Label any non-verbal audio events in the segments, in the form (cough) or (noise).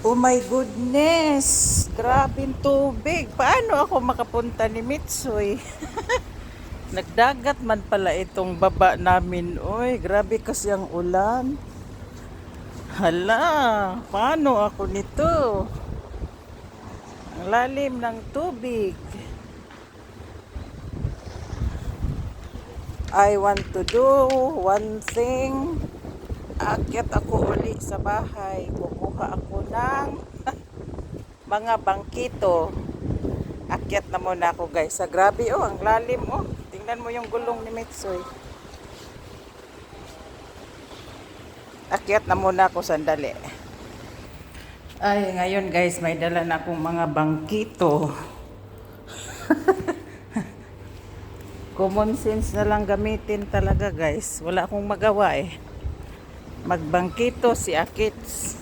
Oh my goodness! Grabing tubig. Paano ako makapunta ni Mitsoy? (laughs) Nagdagat man pala itong baba namin. Oy, grabe kasi ang ulan. Hala, paano ako nito? Ang lalim ng tubig. I want to do one thing. Aakyat ako uli sa bahay. Kukuha ako ng (laughs) mga bangkito. Akyat na muna ako guys. Sa grabe oh, ang lalim oh. Tingnan mo yung gulong ni Mitsoy. Akyat na muna ako sandali. Ay, ngayon guys, may dala na akong mga bangkito. (laughs) Common sense na lang gamitin talaga guys. Wala akong magawa eh. Magbangkito si Akits.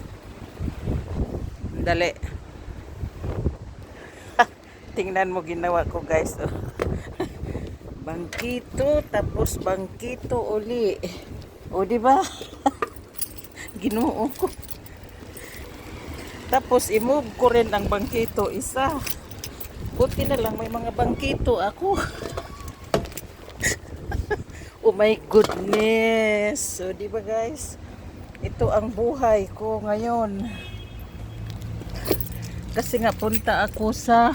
Dali. (laughs) Tingnan mo ginawa ko guys. Oh. (laughs) Bangkito tapos bangkito uli. O di ba? (laughs) Ginoo ko. Tapos i-move ko rin ang bangkito isa. Buti na lang may mga bangkito ako. oh my goodness. So, di ba guys? Ito ang buhay ko ngayon. Kasi nga punta ako sa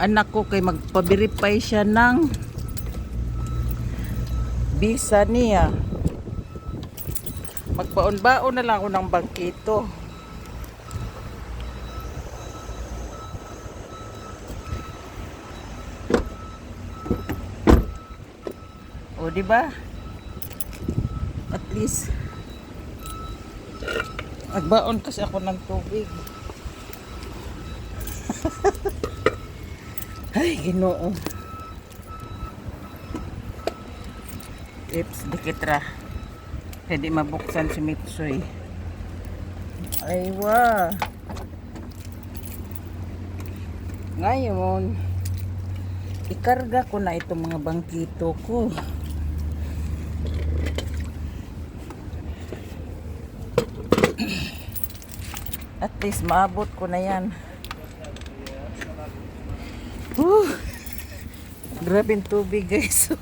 anak ko kay magpa-verify siya ng visa niya. Magbaon-baon na lang ako ng bangkito. O, di ba? At least Magbaon kasi ako ng tubig. (laughs) Ay, ginoo. Ips, dikitra. Pwede mabuksan si Mitsoy. Aywa. Ngayon, ikarga ko na itong mga bangkito ko. At least maabot ko na yan. Whew. Grabe yung tubig guys. (laughs)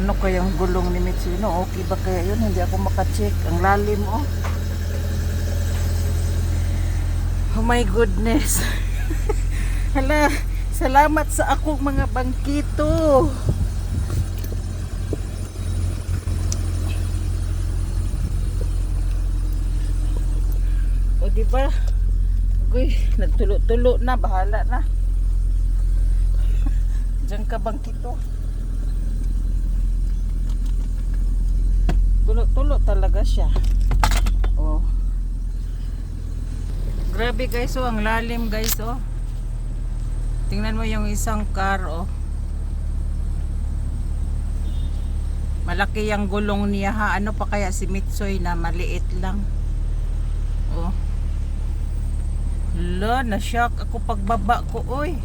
ano kayang gulong ni Mitsuno? Okay ba kaya yun? Hindi ako makacheck. Ang lalim oh. Oh my goodness. (laughs) Hala, salamat sa akong mga bangkito. O di ba? Uy, nagtulo-tulo na, bahala na. (laughs) Diyan ka bangkito. Tulo-tulo talaga siya. Oh. Grabe guys, oh, ang lalim guys, oh. Tingnan mo yung isang car, oh. Malaki yung gulong niya ha. Ano pa kaya si Mitsoy na maliit lang. Oh. Lo, na-shock ako pagbaba ko, oy.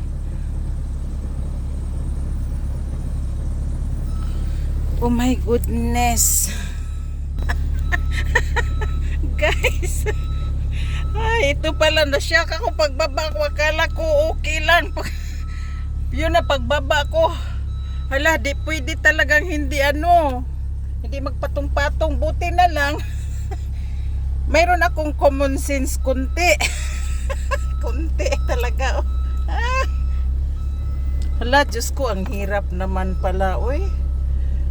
Oh my goodness. (laughs) Guys. Ay, ito pala na-shock ako pagbaba ko. Akala ko okay lang. Pag, (laughs) yun na pagbaba ko. Hala, di pwede talagang hindi ano. Hindi magpatong-patong. Buti na lang. (laughs) Mayroon akong common sense kunti. (laughs) kunti talaga. oh. Ah. Hala, Diyos ko, ang hirap naman pala. Uy,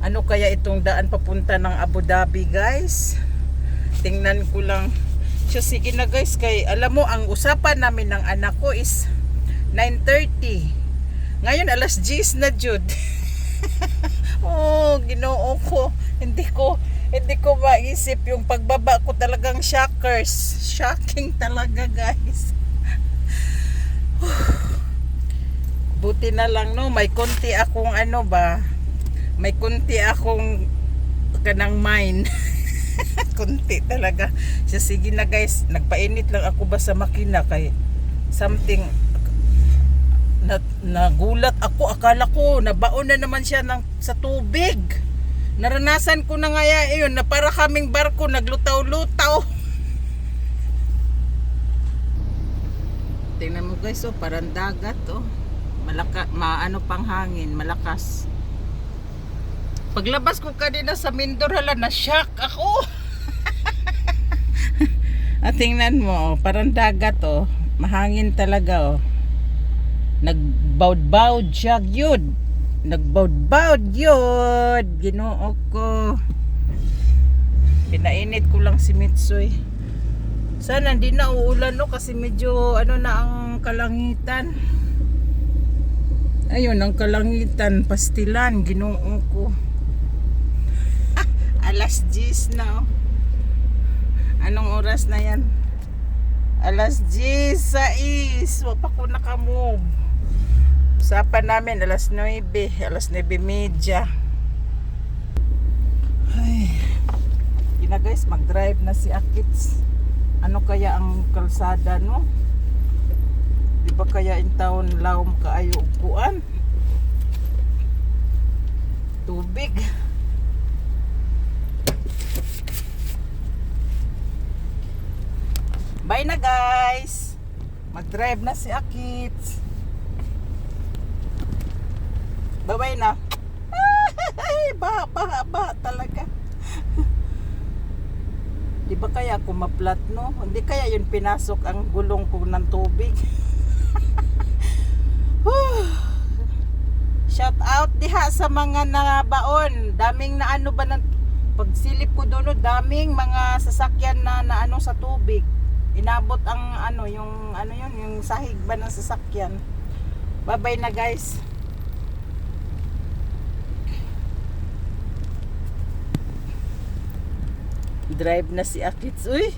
ano kaya itong daan papunta ng Abu Dhabi, guys? Tingnan ko lang. So, sige na guys, kay alam mo, ang usapan namin ng anak ko is 9.30. Ngayon, alas 10 na, Jude. (laughs) oh, ginoo ko. Hindi ko, hindi ko maisip yung pagbaba ko talagang shockers. Shocking talaga, guys. (sighs) Buti na lang, no? May konti akong ano ba? May konti akong kanang mind. (laughs) konti talaga. So, sige na guys, nagpainit lang ako ba sa makina kay something na, Nagulat ako, akala ko nabaon na naman siya ng, sa tubig. Naranasan ko na nga yun na para kaming barko naglutaw-lutaw. Tingnan mo guys, oh, parang dagat oh. Malaka, maano pang hangin, malakas. Paglabas ko kanina sa Mindor, hala, na-shock ako. (laughs) At tingnan mo, oh, parang dagat oh. Mahangin talaga oh. Nagbawd-bawd siya yun. Nagbawd-bawd yun. Ginoo ko. Pinainit ko lang si Mitsoy. Sana hindi na uulan no kasi medyo ano na ang kalangitan. Ayun ang kalangitan, pastilan, ginoo ko. (laughs) Alas 10 na oh. Anong oras na yan? Alas 10 sa is. Wa pa ko nakamove. Usapan namin alas 9. Alas 9 media. Ay. Yun guys, mag-drive na si Akits. Ano kaya ang kalsada no? Di ba kaya in town lawom kaayo upuan? Tubig. Bye na guys. Mag-drive na si Akits. Bye-bye na. Ay, ba, ba, ba talaga. Di ba kaya kung maplat no? Hindi kaya yun pinasok ang gulong ko ng tubig. (laughs) Shout out diha sa mga nabaon. Daming na ano ba ng pagsilip ko doon, daming mga sasakyan na naano sa tubig. Inabot ang ano, yung ano yun, yung sahig ba ng sasakyan. Bye-bye na guys. Drive na si Akits. Uy,